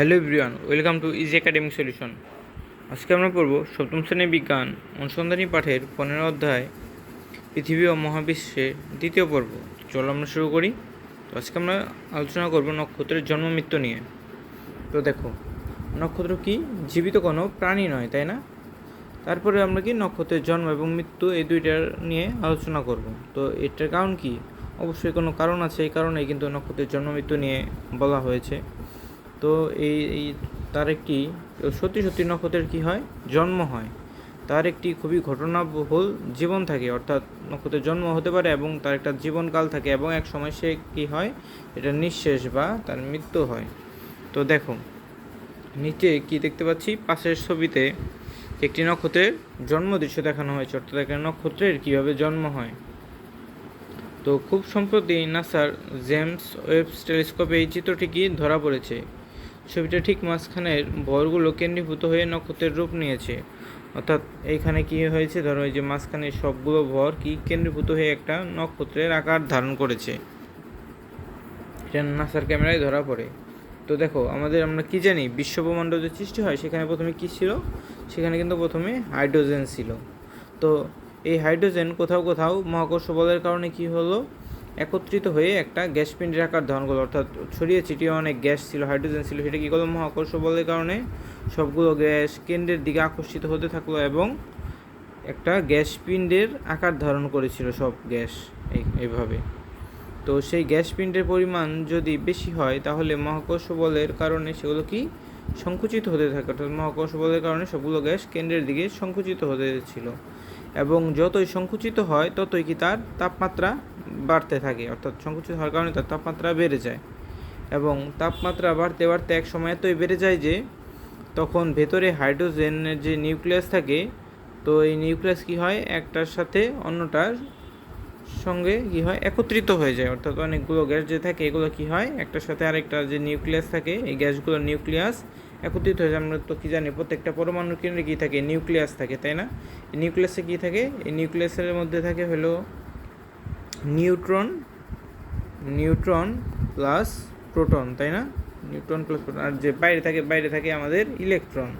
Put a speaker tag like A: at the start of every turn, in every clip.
A: Hello everyone, welcome to easy academic solution. আজকে আমরা পড়ব সপ্তম শ্রেণির বিজ্ঞান, অনুসন্ধানী পাঠের পনেরো অধ্যায়, পৃথিবী ও মহাবিশ্বের দ্বিতীয় পর্ব। চলো আমরা শুরু করি। তো আজকে আমরা আলোচনা করব নক্ষত্রের জন্ম মৃত্যু নিয়ে। তো দেখো, নক্ষত্র কি? জীবিত কোনো প্রাণী নয়, তাই না? তারপরে আমরা কি নক্ষত্রের জন্ম এবং মৃত্যু এই দুইটার নিয়ে আলোচনা করব। তো এটার কারণ কি? অবশ্যই কোনো কারণ আছে, এই কারণেই কিন্তু নক্ষত্রের জন্ম মৃত্যু নিয়ে বলা হয়েছে। তো এই তার একটি, সত্যি সত্যি নক্ষত্রের কি হয়? জন্ম হয়। তার একটি খুবই ঘটনাবহুল জীবন থাকে, অর্থাৎ নক্ষত্রের জন্ম হতে পারে এবং তার একটা জীবনকাল থাকে এবং এক সময় সে কী হয়? এটা নিঃশেষ বা তার মৃত্যু হয়। তো দেখো, নিচে কি দেখতে পাচ্ছি? পাশের ছবিতে একটি নক্ষত্রের জন্ম দৃশ্য দেখানো হয়েছে, অর্থাৎ একটা নক্ষত্রের কীভাবে জন্ম হয়। তো খুব সম্প্রতি নাসার জেমস ওয়েব টেলিস্কোপে এই চিত্রটি কি ধরা পড়েছে? ছবিটা ঠিক মাঝখানের ভরগুলো কেন্দ্রীভূত হয়ে নক্ষত্রের রূপ নিয়েছে। অর্থাৎ এইখানে কি হয়েছে? ধরো এই যে মাঝখানে সবগুলো ভর কি কেন্দ্রীভূত হয়ে একটা নক্ষত্রের আকার ধারণ করেছে। এটা নাসার ক্যামেরায় ধরা পড়ে। তো দেখো, আমাদের আমরা কি জানি? বিশ্বব্রহ্মাণ্ড যে সৃষ্টি হয়, সেখানে প্রথমে কি ছিল? সেখানে কিন্তু প্রথমে হাইড্রোজেন ছিল। তো এই হাইড্রোজেন কোথাও কোথাও মহাকর্ষ বলের কারণে কি হলো? একত্রিত হয়ে একটা গ্যাস পিণ্ডের আকার ধারণ করল অর্থাৎ ছড়িয়ে ছিটিয়ে অনেক গ্যাস ছিল, হাইড্রোজেন ছিল সেটা কী করল? মহাকর্ষ বলের কারণে সবগুলো গ্যাস কেন্দ্রের দিকে আকর্ষিত হতে থাকল এবং একটা গ্যাস পিণ্ডের আকার ধারণ করেছিল সব গ্যাস এই, এইভাবে। তো সেই গ্যাস পিণ্ডের পরিমাণ যদি বেশি হয়, তাহলে মহাকর্ষ বলের কারণে সেগুলো কি সংকুচিত হতে থাকে? অর্থাৎ মহাকর্ষ বলের কারণে সবগুলো গ্যাস কেন্দ্রের দিকে সংকুচিত হতে ছিল। এবং যতই সংকুচিত হয়, ততই কি তার তাপমাত্রা বাড়তে থাকে। অর্থাৎ সংকুচিত হওয়ার কারণে তার তাপমাত্রা বেড়ে যায়। এবং তাপমাত্রা বাড়তে বাড়তে এক সময় এতই বেড়ে যায় যে, তখন ভেতরে হাইড্রোজেনের যে নিউক্লিয়াস থাকে, তো এই নিউক্লিয়াস কি হয়? একটার সাথে অন্যটার সঙ্গে কি হয়? একত্রিত হয়ে যায়। অর্থাৎ অনেকগুলো গ্যাস যে থাকে, এগুলো কি হয়? একটার সাথে আরেকটা যে নিউক্লিয়াস থাকে, এই গ্যাসগুলোর নিউক্লিয়াস একত্রিত হয়ে আমরা তো কী জানি, প্রত্যেকটা পরমাণুর কেন্দ্রে কী থাকে? নিউক্লিয়াস থাকে, তাই না? নিউক্লিয়াসে কী থাকে? এই নিউক্লিয়াসের মধ্যে থাকে হলো নিউট্রন নিউট্রন প্লাস প্রোটন, তাই না? নিউট্রন প্লাস প্রোটন আর যে বাইরে থাকে বাইরে থাকে আমাদের ইলেকট্রন।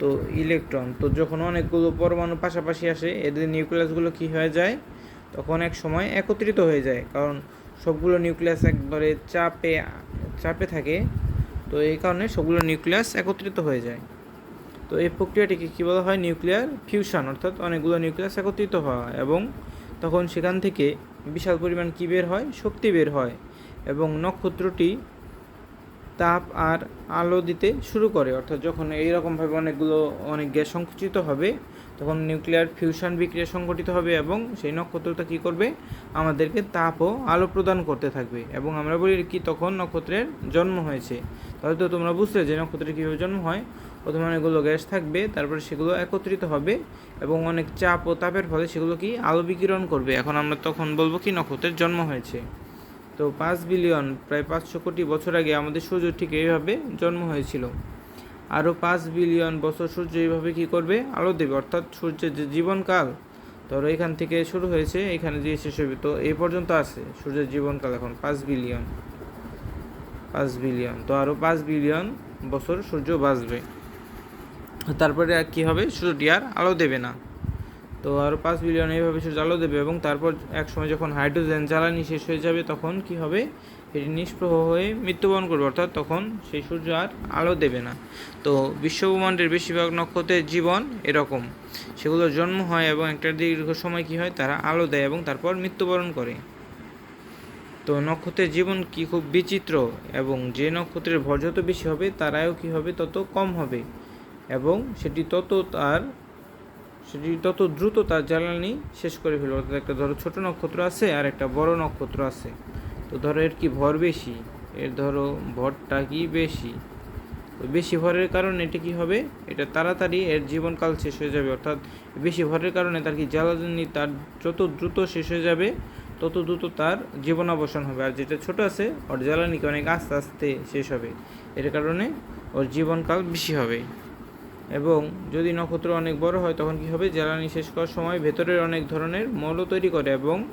A: তো ইলেকট্রন, তো যখন অনেকগুলো পরমাণু পাশাপাশি আসে, এদের নিউক্লিয়াসগুলো কি হয়ে যায়? তখন এক সময় একত্রিত হয়ে যায়, কারণ সবগুলো নিউক্লিয়াস একবারে চাপে চাপে থাকে। তো এই কারণে সবগুলো নিউক্লিয়াস একত্রিত হয়ে যায়। তো এই প্রক্রিয়াটিকে কী বলা হয়? নিউক্লিয়ার ফিউশন, অর্থাৎ অনেকগুলো নিউক্লিয়াস একত্রিত হওয়া এবং তখন সেখান থেকে বিশাল পরিমাণ কী বের হয়? শক্তি বের হয় এবং নক্ষত্রটি তাপ আর আলো দিতে শুরু করে। অর্থাৎ যখন এইরকমভাবে অনেকগুলো, অনেক গ্যাস সংকুচিত হবে, তখন নিউক্লিয়ার ফিউশন বিক্রিয়া সংঘটিত হবে এবং সেই নক্ষত্রটা কী করবে? আমাদেরকে তাপ ও আলো প্রদান করতে থাকবে এবং আমরা বলি কি, তখন নক্ষত্রের জন্ম হয়েছে। তাহলে তো তোমরা বুঝতে যে নক্ষত্রের কীভাবে জন্ম হয়। প্রথমে অনেকগুলো গ্যাস থাকবে, তারপরে সেগুলো একত্রিত হবে এবং অনেক চাপ ও তাপের ফলে সেগুলো কি? আলো বিকিরণ করবে। এখন আমরা তখন বলব কি নক্ষত্রের জন্ম হয়েছে। তো পাঁচ বিলিয়ন, প্রায় পাঁচশো কোটি বছর আগে আমাদের সূর্য ঠিক এইভাবে জন্ম হয়েছিল। আরও পাঁচ বিলিয়ন বছর সূর্য এইভাবে কী করবে? আলো দেবে। অর্থাৎ সূর্যের যে জীবনকাল, ধরো এখান থেকে শুরু হয়েছে, এখানে দিয়ে শেষ হবে। তো এই পর্যন্ত আছে সূর্যের জীবনকাল এখন, পাঁচ বিলিয়ন। পাঁচ বিলিয়ন। তো আরও পাঁচ বিলিয়ন বছর সূর্য বাঁচবে। তারপরে কী হবে? সূর্যটি আর আলো দেবে না। তো আরও পাঁচ বিলিয়ন এইভাবে সূর্য আলো দেবে এবং তারপর এক সময় যখন হাইড্রোজেন জ্বালানি শেষ হয়ে যাবে, তখন কি হবে? এটি নিষ্প্রহ হয়ে মৃত্যুবরণ করবে। অর্থাৎ তখন সেই সূর্য আর আলো দেবে না। তো বিশ্বব্রহ্মাণ্ডের বেশিরভাগ নক্ষত্রের জীবন এরকম। সেগুলোর জন্ম হয় এবং একটা দীর্ঘ সময় কি হয়? তারা আলো দেয় এবং তারপর মৃত্যুবরণ করে। তো নক্ষত্রের জীবন কি খুব বিচিত্র এবং যে নক্ষত্রের ভর যত বেশি হবে, তারাও কী হবে তত কম হবে। এবং সেটি তত তার, সেটি তত দ্রুত তার জ্বালানি শেষ করে ফেলবে। অর্থাৎ একটা ধরো ছোট নক্ষত্র আছে আর একটা বড় নক্ষত্র আছে। তো ধরো এর কি ভর বেশি? এর ধরো ভরটা কি বেশি? তো বেশি ভরের কারণে এটা কি হবে? এটা তাড়াতাড়ি এর জীবনকাল শেষ হয়ে যাবে। অর্থাৎ বেশি ভরের কারণে তার কি জ্বালানি তার যত দ্রুত শেষ হয়ে যাবে তত দ্রুত তার জীবনাবসান হবে। আর যেটা ছোট আছে, ওর জ্বালানিকে অনেক আস্তে আস্তে শেষ হবে। এর কারণে ওর জীবনকাল বেশি হবে। এবং যদি নক্ষত্র অনেক বড় হয়, তখন কি হবে? জ্বালানি শেষ করার সময় ভেতরের অনেক ধরনের মৌল তৈরি করে এবং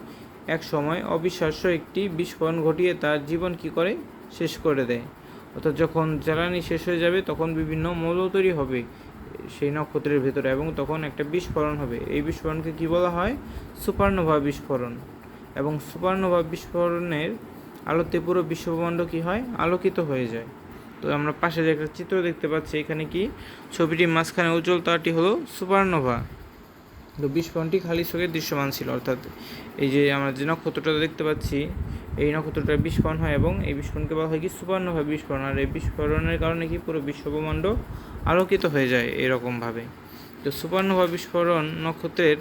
A: এক সময় অবিশ্বাস্য একটি বিস্ফোরণ ঘটিয়ে তার জীবন কি করে? শেষ করে দেয়। অর্থাৎ যখন জ্বালানি শেষ হয়ে যাবে, তখন বিভিন্ন মৌল তৈরি হবে সেই নক্ষত্রের ভেতরে এবং তখন একটা বিস্ফোরণ হবে। এই বিস্ফোরণকে কি বলা হয়? সুপারনোভা বিস্ফোরণ। এবং সুপারনোভা বিস্ফোরণের আলোতে পুরো বিশ্বব্রহ্মাণ্ড কি হয়? আলোকিত হয়ে যায়। তো আমরা পাশে যে একটা চিত্র দেখতে পাচ্ছি, এখানে কি? ছবিটির মাঝখানে উজ্জ্বল তারটি হলো সুপারনোভা তো বিস্ফোরণটি খালি চোখে দৃশ্যমান ছিল, অর্থাৎ এই যে আমরা যে নক্ষত্রটা দেখতে পাচ্ছি, এই নক্ষত্রটা বিস্ফোরণ হয় এবং এই বিস্ফোরণকে বলা হয় কি? সুপারনোভা বিস্ফোরণ। আর এই বিস্ফোরণের কারণে কি পুরো বিশ্বব্রহ্মাণ্ড আলোকিত হয়ে যায় এরকমভাবে। তো সুপারনোভা বিস্ফোরণ নক্ষত্রের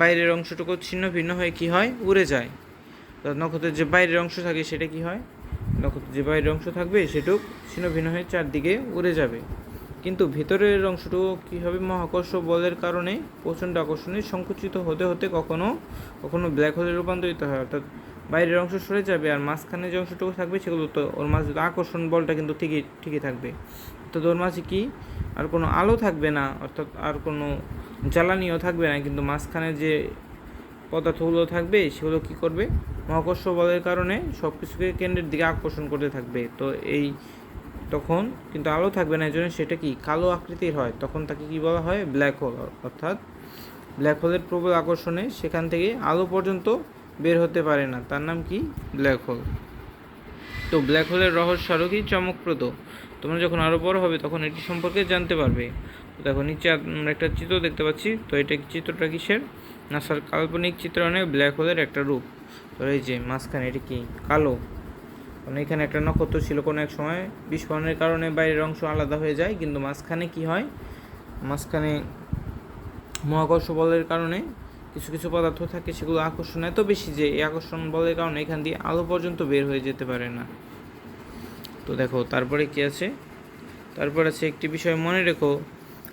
A: বাইরের অংশটুকু ছিন্ন ভিন্ন হয়ে কি হয়? উড়ে যায়। নক্ষত্রের যে বাইরের অংশ থাকে সেটা কি হয়? নক্ষত্রের যে বাইরের অংশ থাকবে সেটুক ছিন্ন ভিন্ন হয়ে চারদিকে উড়ে যাবে। কিন্তু ভেতরের অংশটুকু কী হবে? মহাকর্ষ বলের কারণে প্রচণ্ড আকর্ষণে সংকুচিত হতে হতে কখনো কখনো ব্ল্যাক হোলে রূপান্তরিত হয়। অর্থাৎ বাইরের অংশ সরে যাবে আর মাঝখানে যে অংশটুকু থাকবে সেগুলো তো ওর মাঝে আকর্ষণ বলটা কিন্তু ঠিকই ঠিকই থাকবে। তো ওর মাঝে কি? আর কোনো আলো থাকবে না। অর্থাৎ আর কোনো জ্বালানিও থাকবে না, কিন্তু মাঝখানে যে পদার্থগুলো থাকবে, সেগুলো কি করবে? মহাকর্ষ বলের কারণে সব কিছুকে কেন্দ্রের দিকে আকর্ষণ করতে থাকবে। তো এই তখন কিন্তু আলো থাকবে না এই জন্য সেটা কি? কালো আকৃতির হয়। তখন তাকে কি বলা হয়? ব্ল্যাক হোল, অর্থাৎ ব্ল্যাক হোলের প্রবল আকর্ষণে সেখান থেকে আলো পর্যন্ত বের হতে পারে না। তার নাম কি? Black hole. তো ব্ল্যাক হোলের রহস্য আরও কি? চমকপ্রদ। তোমরা যখন আরও বড় হবে, তখন এটি সম্পর্কে জানতে পারবে। দেখো, নিচে আমরা একটা চিত্র দেখতে পাচ্ছি। তো এটা চিত্রটা কিসের? নাসার কাল্পনিক চিত্র চিত্রণে ব্ল্যাক হোলের একটা রূপ। তো এই যে মাঝখানে এটা কি? কালো। কারণ এখানে একটা নক্ষত্র ছিল কোনো এক সময়। বিস্ফোরণের কারণে বাইরের অংশ আলাদা হয়ে যায়। কিন্তু মাঝখানে কি হয়? মাঝখানে মহাকর্ষ বলের কারণে কিছু কিছু পদার্থ থাকে সেগুলো আকর্ষণ এত বেশি যে এই আকর্ষণ বলের কারণে এখান দিয়ে আলো পর্যন্ত বের হয়ে যেতে পারে না। তো দেখো, তারপরে কি আছে? তারপর আছে একটি বিষয় মনে রেখো।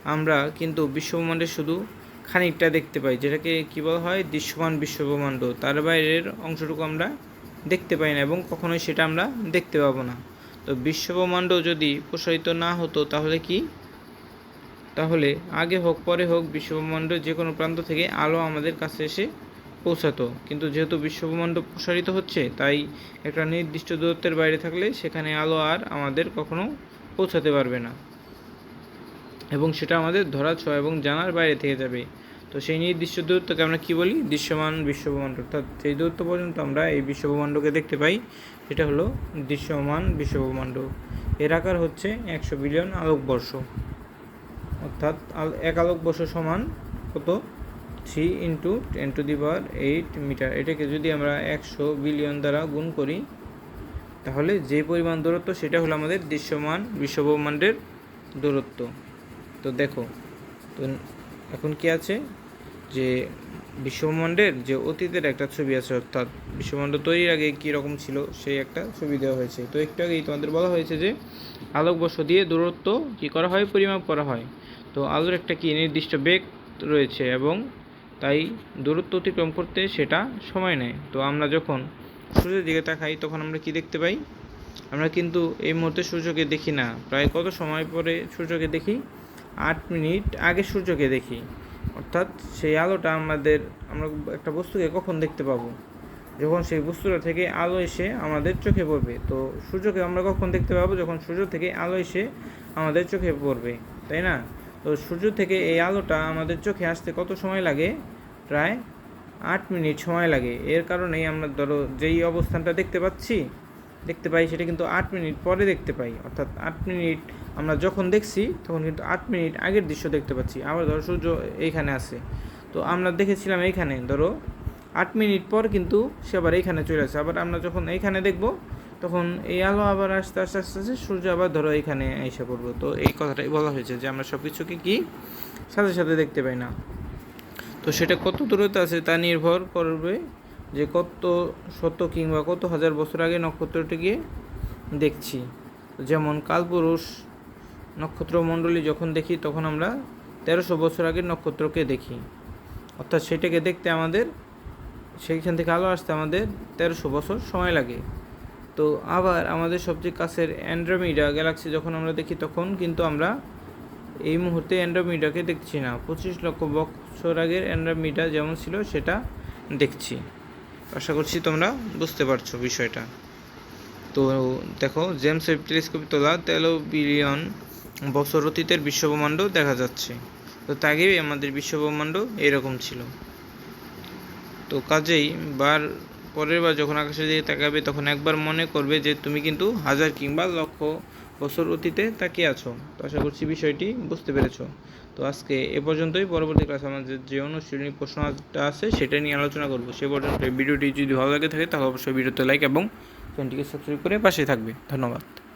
A: আমরা কিন্তু বিশ্বব্রহ্মাণ্ডের শুধু খানিকটা দেখতে পাই, যেটাকে কী বলা হয়? দৃশ্যমান বিশ্বব্রহ্মাণ্ড। তার বাইরের অংশটুকু আমরা দেখতে পাই না এবং কখনোই সেটা আমরা দেখতে পাবো না। তো বিশ্বব্রহ্মাণ্ড যদি প্রসারিত না হতো তাহলে কি? তাহলে আগে হোক, পরে হোক বিশ্বব্রহ্মাণ্ড যে কোনো প্রান্ত থেকে আলো আমাদের কাছে এসে পৌঁছাতো। কিন্তু যেহেতু বিশ্বব্রহ্মাণ্ড প্রসারিত হচ্ছে, তাই একটা নির্দিষ্ট দূরত্বের বাইরে থাকলে সেখানে আলো আর আমাদের কখনো পৌঁছাতে পারবে না। এবং সেটা আমাদের ধরা ছোঁয়া এবং জানার বাইরে থেকে যাবে। তো সেই নির্দিষ্ট দূরত্বকে আমরা কী বলি? দৃশ্যমান বিশ্বব্রহ্মাণ্ড অর্থাৎ সেই দূরত্ব পর্যন্ত আমরা এই বিশ্বব্রহ্মাণ্ডকে দেখতে পাই। সেটা হলো দৃশ্যমান বিশ্বব্রহ্মাণ্ড এর আকার হচ্ছে একশো বিলিয়ন আলোকবর্ষ অর্থাৎ এক আলোকবর্ষ সমান কত? Three into ten to the power eight metre. এটাকে যদি আমরা একশো বিলিয়ন দ্বারা গুণ করি, তাহলে যে পরিমাণ দূরত্ব, সেটা হলো আমাদের দৃশ্যমান বিশ্বব্রহ্মাণ্ডের দূরত্ব। তো দেখো, তো এখন কি আছে? যে বিশ্বব্রহ্মাণ্ডের যে অতীতের একটা ছবি আছে, অর্থাৎ বিশ্বব্রহ্মাণ্ড তৈরির আগে কী রকম ছিল, সেই একটা ছবি দেওয়া হয়েছে। তো একটু আগেই তোমাদের বলা হয়েছে যে, আলোকবর্ষ দিয়ে দূরত্ব কী করা হয়? পরিমাপ করা হয়। তো আলোর একটা কি নির্দিষ্ট বেগ রয়েছে এবং তাই দূরত্ব অতিক্রম করতে সেটা সময় নেয়। তো আমরা যখন সূর্যের দিকে তাকাই, তখন আমরা কি দেখতে পাই? আমরা কিন্তু এই মুহূর্তে সূর্যকে দেখি না। প্রায় কত সময় পরে সূর্যকে দেখি? আট মিনিট আগে সূর্যকে দেখি। অর্থাৎ সেই আলোটা আমাদের, আমরা একটা বস্তুকে কখন দেখতে পাবো? যখন সেই বস্তুটা থেকে আলো এসে আমাদের চোখে পড়বে। তো সূর্যকে আমরা কখন দেখতে পাবো? যখন সূর্য থেকে আলো এসে আমাদের চোখে পড়বে, তাই না? তো সূর্য থেকে এই আলোটা আমাদের চোখে আসতে কত সময় লাগে? প্রায় আট মিনিট সময় লাগে। এর কারণেই আমরা ধরো যেই অবস্থানটা দেখতে পাচ্ছি, দেখতে পাই সেটা কিন্তু আট মিনিট পরে দেখতে পাই। অর্থাৎ আট মিনিট আমরা যখন দেখছি, তখন কিন্তু আট মিনিট আগের দৃশ্য দেখতে পাচ্ছি। আবার ধরো সূর্য এইখানে আছে। তো আমরা দেখেছিলাম এইখানে, ধরো আট মিনিট পর কিন্তু সে আবার এইখানে চলে আসে। আবার আমরা যখন এইখানে দেখব, তখন এই আলো আবার আস্তে আস্তে আস্তে আস্তে সূর্য আবার ধরো এইখানে এসে পড়ব। তো এই কথাটাই বলা হয়েছে যে আমরা সব কিছুকে কি সাথে সাথে দেখতে পাই না। তো সেটা কত দূরত্ব আছে তা নির্ভর করবে যে কত শত কিংবা কত হাজার বছর আগে নক্ষত্রটিকে দেখছি। যেমন কালপুরুষ নক্ষত্রমণ্ডলী যখন দেখি, তখন আমরা তেরোশো বছর আগের নক্ষত্রকে দেখি। অর্থাৎ সেটাকে দেখতে আমাদের, সেইখান থেকে আলো আসতে আমাদের তেরোশো বছর সময় লাগে। তো আবার আমাদের সবচেয়ে কাছের অ্যান্ড্রোমিডা গ্যালাক্সি যখন আমরা দেখি, তখন কিন্তু আমরা এই মুহূর্তে অ্যান্ড্রোমিডাকে দেখছি না। পঁচিশ লক্ষ বছর আগের অ্যান্ড্রোমিডা যেমন ছিল, সেটা দেখছি। আশা করছি তোমরা বুঝতে পারছ বিষয়টা। তো দেখো জেমস ওয়েব টেলিস্কোপে তোলা তেরো বিলিয়ন বছর অতীতের বিশ্বব্রহ্মাণ্ড দেখা যাচ্ছে। তো আগেই আমাদের বিশ্বব্রহ্মাণ্ড এরকম ছিল। তো কাজেই বার পরের বার যখন আকাশের দিকে তাকাবে, তখন একবার মনে করবে যে তুমি কিন্তু হাজার কিংবা লক্ষ বছর অতীতে তাকিয়ে আছো। তো আশা করছি বিষয়টি বুঝতে পেরেছ। তো আজকে এ পর্যন্তই। পরবর্তী ক্লাসে আমাদের যে অনুশীলনী প্রশ্নটা আছে, সেটা নিয়ে আলোচনা করব। সে পর্যন্ত ভিডিওটি যদি ভালো লাগে থাকে, তাহলে অবশ্যই ভিডিওতে লাইক এবং চ্যানেলটিকে সাবস্ক্রাইব করে পাশে থাকবে। ধন্যবাদ।